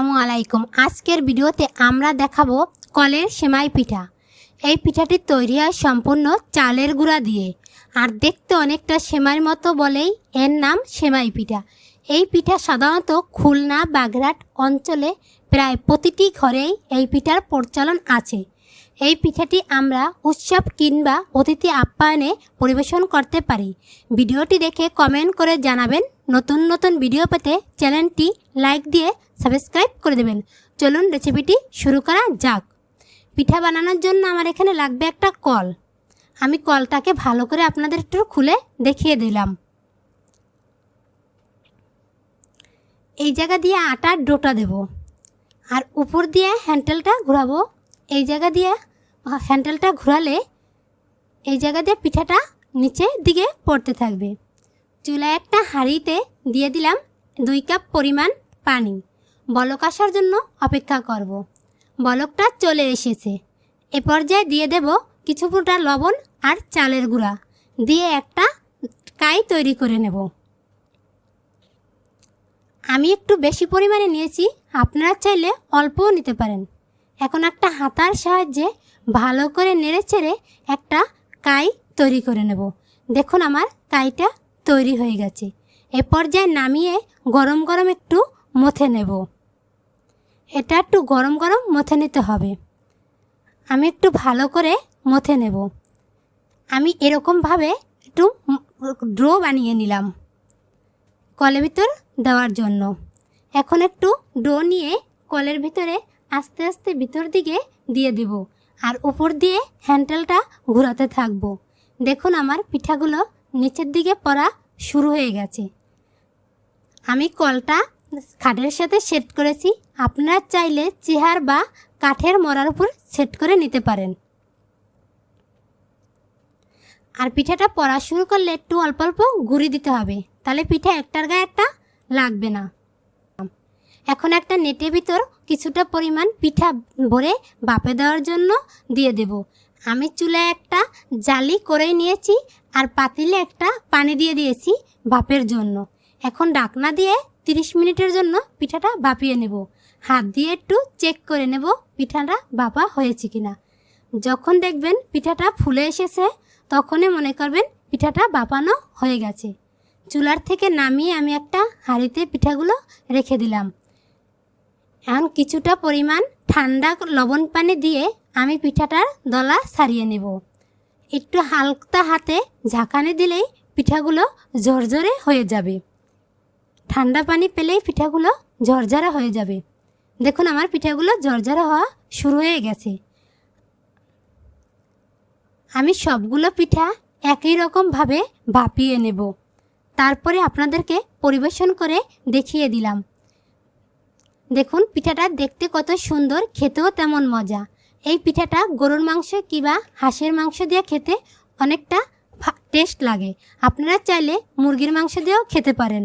আসসালামু আলাইকুম। আজকের ভিডিওতে আমরা দেখাবো কলের সেমাই পিঠা। এই পিঠাটি তৈরি হয় সম্পূর্ণ চালের গুঁড়া দিয়ে। আর দেখতে অনেকটা সেমাইয়ের মতো বলেই এর নাম সেমাই পিঠা। এই পিঠা সাধারণত খুলনা বাগরাট অঞ্চলে প্রায় প্রতিটি ঘরেই এই পিঠার প্রচলন আছে। এই পিঠাটি আমরা উৎসব কিংবা অতিথি আপ্যায়নে পরিবেশন করতে পারি। ভিডিওটি দেখে কমেন্ট করে জানাবেন। নতুন নতুন ভিডিও পেতে চ্যানেলটি লাইক দিয়ে সাবস্ক্রাইব করে দেবেন। চলুন রেসিপিটি শুরু করা যাক। পিঠা বানানোর জন্য আমার এখানে লাগবে একটা কল। আমি কলটাকে ভালো করে আপনাদের একটু খুলে দেখিয়ে দিলাম। এই জায়গা দিয়ে আটার ডোটা দেব। আর উপর দিয়ে হ্যান্ডেলটা ঘোরাবো। এই জায়গা দিয়ে হ্যান্ডেলটা ঘোরালে এই জায়গা দিয়ে পিঠাটা নিচের দিকে পড়তে থাকবে। চুলায় একটা হাঁড়িতে দিয়ে দিলাম দুই কাপ পরিমাণ পানি। বলক আসার জন্য অপেক্ষা করব। বলকটা চলে এসেছে। এ পর্যায়ে দিয়ে দেব কিছু ফুটা লবণ আর চালের গুঁড়া। দিয়ে একটা কাই তৈরি করে নেব। আমি একটু বেশি পরিমাণে নিয়েছি, আপনারা চাইলে অল্পও নিতে পারেন। এখন একটা হাতার সাহায্যে ভালো করে নেড়ে চেড়ে একটা কাই তৈরি করে নেব। দেখুন আমার কাইটা তৈরি হয়ে গেছে। এ পর্যায়ে নামিয়ে গরম গরম একটু মথে নেব। এটা একটু গরম গরম মথে নিতে হবে। আমি একটু ভালো করে মথে নেব। আমি এরকমভাবে একটু ড্রো বানিয়ে নিলাম কলের ভিতর দেওয়ার জন্য। এখন একটু ডো নিয়ে কলের ভিতরে আস্তে আস্তে ভিতর দিকে দিয়ে দিব আর উপর দিয়ে হ্যান্ডেলটা ঘোরাতে থাকব। দেখুন আমার পিঠাগুলো নিচের দিকে পড়া শুরু হয়ে গেছে। আমি কলটা খাটের সাথে সেট করেছি। আপনারা চাইলে চেহার বা কাঠের মরার উপর সেট করে নিতে পারেন। আর পিঠাটা পড়া শুরু করলে একটু অল্প অল্প ঘুরি দিতে হবে। তাহলে পিঠা একটার গায়ে একটা লাগবে না। এখন একটা নেটের ভিতর কিছুটা পরিমাণ পিঠা ভরে বাপে দেওয়ার জন্য দিয়ে দেব। আমি চুলায় একটা জালি করে নিয়েছি আর পাতিলে একটা পানি দিয়ে দিয়েছি বাপের জন্য। এখন ডাকনা দিয়ে 30 মিনিটের জন্য পিঠাটা বাপিয়ে নেব। হাত দিয়ে একটু চেক করে নেব পিঠাটা বাপা হয়েছে কিনা। যখন দেখবেন পিঠাটা ফুলে এসেছে, তখনই মনে করবেন পিঠাটা বাপানো হয়ে গেছে। চুলার থেকে নামিয়ে আমি একটা হাঁড়িতে পিঠাগুলো রেখে দিলাম। এখন কিছুটা পরিমাণ ঠান্ডা লবণ পানি দিয়ে আমি পিঠাটার দলা সারিয়ে নেব। একটু হালকা হাতে ঝাঁকানি দিলেই পিঠাগুলো ঝরঝরে হয়ে যাবে। ঠান্ডা পানি পেলেই পিঠাগুলো ঝরঝরা হয়ে যাবে। দেখুন আমার পিঠাগুলো ঝরঝরা হওয়া শুরু হয়ে গেছে। আমি সবগুলো পিঠা একই রকমভাবে ভাপিয়ে নেব। তারপরে আপনাদেরকে পরিবেশন করে দেখিয়ে দিলাম। দেখুন, পিঠাটা দেখতে কত সুন্দর, খেতেও তেমন মজা। এই পিঠাটা গরুর মাংস কিংবা হাঁসের মাংস দিয়ে খেতে অনেকটা টেস্ট লাগে। আপনারা চাইলে মুরগির মাংস দিয়েও খেতে পারেন।